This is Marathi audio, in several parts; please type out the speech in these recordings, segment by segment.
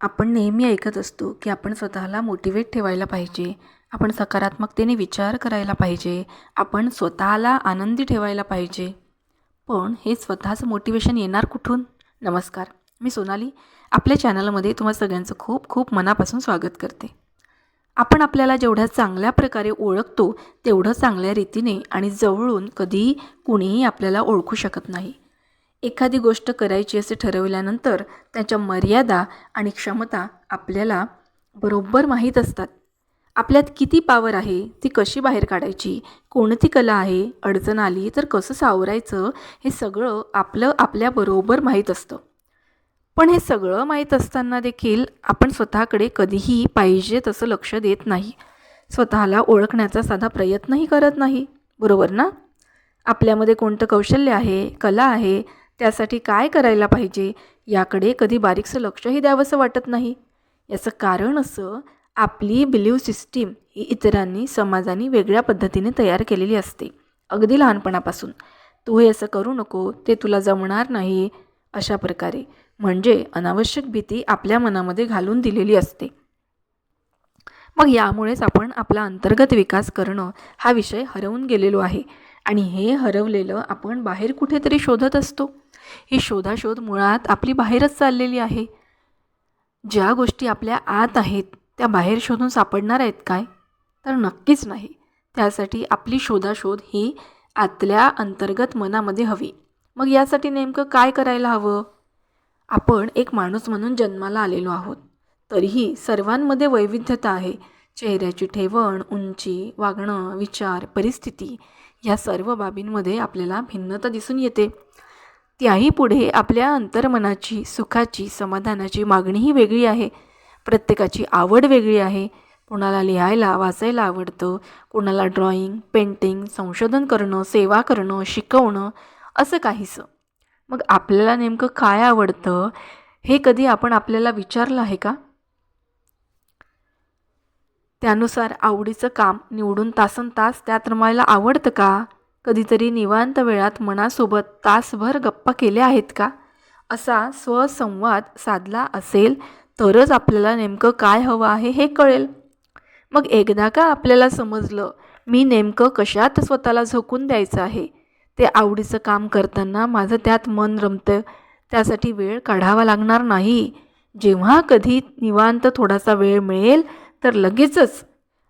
आपण नेहमी ऐकत असतो की आपण स्वतःला मोटिवेट ठेवायला पाहिजे. आपण सकारात्मकतेने विचार करायला पाहिजे. आपण स्वतःला आनंदी ठेवायला पाहिजे. पण हे स्वतःचं मोटिवेशन येणार कुठून? नमस्कार मी सोनाली. आपल्या चॅनलमध्ये तुम्हा सगळ्यांचं खूप खूप मनापासून स्वागत करते. आपण आपल्याला जेवढ्या चांगल्या प्रकारे ओळखतो तेवढं चांगल्या रीतीने आणि जवळून कधीही कुणीही आपल्याला ओळखू शकत नाही. एखादी गोष्ट करायची असे ठरवल्यानंतर त्याच्या मर्यादा आणि क्षमता आपल्याला बरोबर माहीत असतात. आपल्यात किती पावर आहे ती कशी बाहेर काढायची कोणती कला आहे अडचण आली तर कसं सावरायचं हे सगळं आपलं आपल्याबरोबर माहीत असतं. पण हे सगळं माहीत असताना देखील आपण स्वतःकडे कधीही पाहिजे तसं लक्ष देत नाही. स्वतःला ओळखण्याचा साधा प्रयत्नही करत नाही. बरोबर ना? आपल्यामध्ये कोणतं कौशल्य आहे कला आहे त्यासाठी काय करायला पाहिजे? याकडे कधी बारीकसं लक्षही द्यावंसं वाटत नाही. याचं कारण असं आपली बिलीव सिस्टीम ही इतरांनी समाजाने वेगळ्या पद्धतीने तयार केलेली असते अगदी लहानपणापासून. तू हे असं करू नको ते तुला जमणार नाही अशा प्रकारे. म्हणजे अनावश्यक भीती आपल्या मनामध्ये घालून दिलेली असते. मग यामुळेच आपण आपला अंतर्गत विकास करणं हा विषय हरवून गेलेलो आहे. आणि हे हरवलेलं आपण बाहेर कुठेतरी शोधत असतो. ही शोधाशोध मुळात आपली बाहेरच चाललेली आहे. ज्या गोष्टी आपल्या आत आहेत त्या बाहेर शोधून सापडणार आहेत काय? तर नक्कीच नाही. त्यासाठी आपली शोधाशोध ही आतल्या अंतर्गत मनामध्ये हवी. मग यासाठी नेमकं काय करायला हवं? आपण एक माणूस म्हणून जन्माला आलेलो आहोत. तरीही सर्वांमध्ये वैविध्यता आहे. चेहऱ्याची ठेवण उंची वागणं विचार परिस्थिती या सर्व बाबींमध्ये आपल्याला भिन्नता दिसून येते. त्याही पुढे आपल्या अंतर्मनाची सुखाची समाधानाची मागणीही वेगळी आहे. प्रत्येकाची आवड वेगळी आहे. कोणाला लिहायला वाचायला आवडतं कोणाला ड्रॉइंग पेंटिंग संशोधन करणं सेवा करणं शिकवणं असं काहीसं. मग आपल्याला नेमकं काय आवडतं हे कधी आपण आपल्याला विचारलं आहे का? त्यानुसार आवडीचं काम निवडून तासन तास त्यात रमायला आवडतं का? कधीतरी निवांत वेळात मनासोबत तासभर गप्पा केल्या आहेत का? असा स्वसंवाद साधला असेल तरच आपल्याला नेमकं काय हवं आहे हे कळेल. मग एकदा का आपल्याला समजलं मी नेमकं कशात स्वतःला झोकून द्यायचं आहे? ते आवडीचं काम करताना माझं त्यात मन रमतं त्यासाठी वेळ काढावा लागणार नाही. जेव्हा कधी निवांत थोडासा वेळ मिळेल तर लगेचच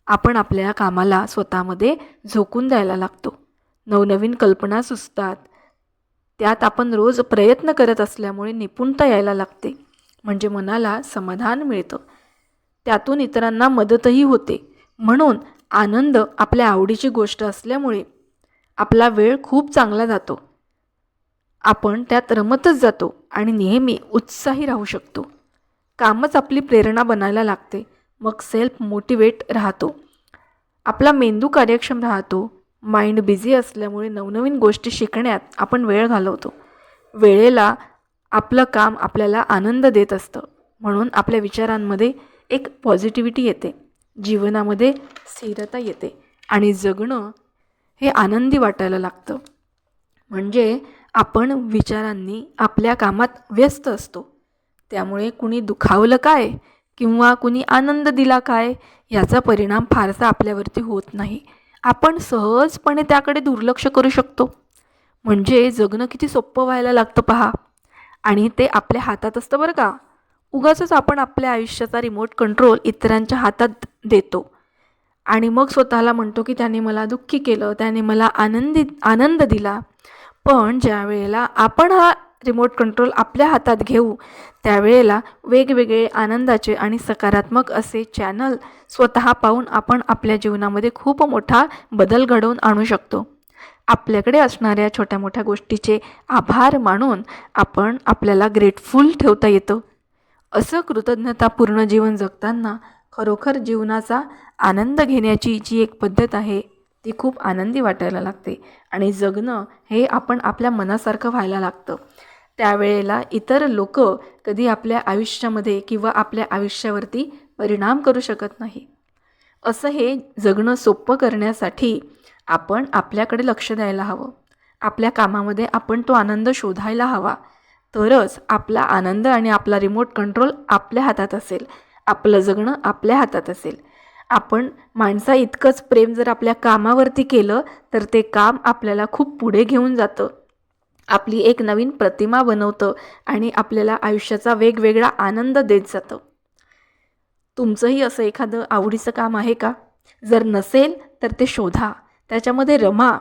आपण आपल्या कामाला स्वतःमध्ये झोकून द्यायला लागतो. नवनवीन कल्पना सुचतात. त्यात आपण रोज प्रयत्न करत असल्यामुळे निपुणता यायला लागते. म्हणजे मनाला समाधान मिळतं. त्यातून इतरांना मदतही होते. म्हणून आनंद आपल्या आवडीची गोष्ट असल्यामुळे आपला वेळ खूप चांगला जातो. आपण त्यात रमतच जातो आणि नेहमी उत्साही राहू शकतो. कामच आपली प्रेरणा बनायला लागते. मग सेल्फ मोटिवेट राहतो. आपला मेंदू कार्यक्षम राहतो. माइंड बिझी असल्यामुळे नवनवीन गोष्टी शिकण्यात आपण वेळ घालवतो. वेळेला आपलं काम आपल्याला आनंद देत असतं. म्हणून आपल्या विचारांमध्ये एक पॉझिटिव्हिटी येते. जीवनामध्ये स्थिरता येते. आणि जगणं हे आनंदी वाटायला लागतं. म्हणजे आपण विचारांनी आपल्या कामात व्यस्त असतो. त्यामुळे कुणी दुखावलं काय? किंवा कुणी आनंद दिला काय याचा परिणाम फारसा आपल्यावरती होत नाही. आपण सहजपणे त्याकडे दुर्लक्ष करू शकतो. म्हणजे जगणं किती सोपं व्हायला लागतं पहा. आणि ते आपल्या हातात असतं बरं का. उगाचच आपण आपल्या आयुष्याचा रिमोट कंट्रोल इतरांच्या हातात देतो. आणि मग स्वतःला म्हणतो की त्याने मला दुःखी केलं त्याने मला आनंदी आनंद दिला. पण ज्या वेळेला आपण हा रिमोट कंट्रोल आपल्या हातात घेऊ. त्यावेळेला वेगवेगळे आनंदाचे आणि सकारात्मक असे चॅनल स्वतः पाहून आपण आपल्या जीवनामध्ये खूप मोठा बदल घडवून आणू शकतो. आपल्याकडे असणाऱ्या छोट्या मोठ्या गोष्टीचे आभार मानून आपण आपल्याला ग्रेटफुल ठेवता येतं. असं कृतज्ञतापूर्ण जीवन जगताना खरोखर जीवनाचा आनंद घेण्याची जी एक पद्धत आहे ती खूप आनंदी वाटायला लागते आणि जगणं हे आपण आपल्या मनासारखं व्हायला लागतं. त्यावेळेला इतर लोक कधी आपल्या आयुष्यामध्ये किंवा आपल्या आयुष्यावरती परिणाम करू शकत नाही. असं हे जगणं सोपं करण्यासाठी आपण आपल्याकडे लक्ष द्यायला हवं. आपल्या कामामध्ये आपण तो आनंद शोधायला हवा. तरच आपला आनंद आणि आपला रिमोट कंट्रोल आपल्या हातात असेल. आपलं जगणं आपल्या हातात असेल. आपण माणसा इतकंच प्रेम जर आपल्या कामावरती केलं तर ते काम आपल्याला खूप पुढे घेऊन जातं. आपली एक नवीन प्रतिमा बनवतं आणि आपल्याला आयुष्याचा वेगवेगळा आनंद देत जातं. तुमचंही असं एखादं आवडीचं काम आहे का? जर नसेल तर ते शोधा. त्याच्यामध्ये रमा.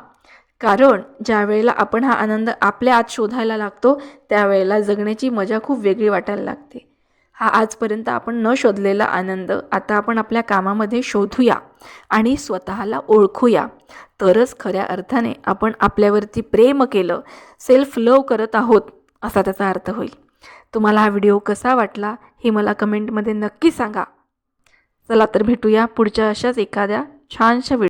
कारण ज्या वेळेला आपण हा आनंद आपल्या आत शोधायला लागतो त्यावेळेला जगण्याची मजा खूप वेगळी वाटायला लागते. हा आजपर्यंत आपण न शोधलेला आनंद आता आपण आपल्या कामामध्ये शोधूया आणि स्वतःला ओळखूया. तरच खऱ्या अर्थाने आपण आपल्यावरती प्रेम केलं सेल्फ लव करत आहोत असा त्याचा अर्थ होईल. तुम्हाला हा व्हिडिओ कसा वाटला हे मला कमेंटमध्ये नक्की सांगा. चला तर भेटूया पुढच्या अशाच एखाद्या छानशा व्हिडिओ